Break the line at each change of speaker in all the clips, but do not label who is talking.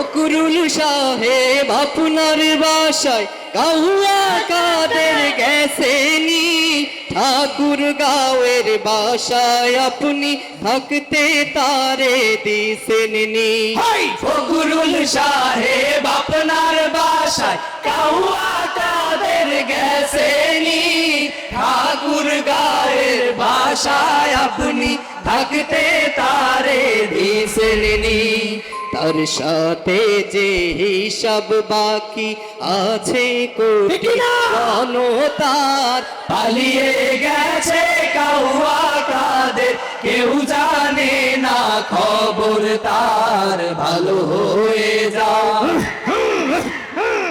ফকরুল সাহেব আপনার বাসায় কাউয়া কাদের গেছেনি? ঠাকুর গাঁয়ের বাসায় আপনি থাকতে তারে দিছেননি।
ফকরুল সাহেব আপনার বাসায় কাউয়া কাদের গেছেনি? ঠাকুর গায়ের বাসায় আপনি থাকতে তারে দিছেননি।
তার সাথে যে হিসাব বাকি আছে তার
পালিয়ে গেছে কাউয়া কাদের কেউ জানে না খবর তার। ভালো হয়ে যা।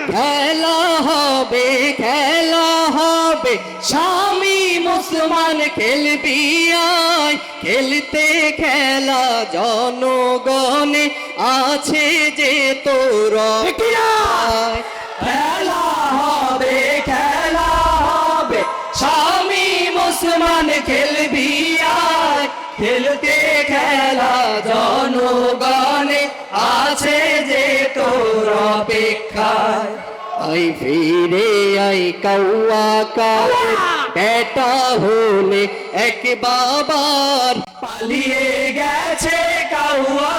খেলা হবে খেলা হবে। স্বামী মুসলমান খেলবি আয়। খেলতে খেলা জনগণে আছে যে তোর।
খেলা হবে খেলা হবে। স্বামী মুসলমান খেলবি খেলতে খেলা জনগণে আছে যে তোর অপেক্ষায়।
আই ফিরে আই কৌয়া কাদের বেটা হলে এক বাবার।
পালিয়ে গেছে কাউয়া কাদের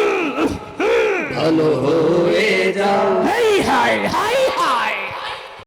ভালো হয়ে যাও। High high high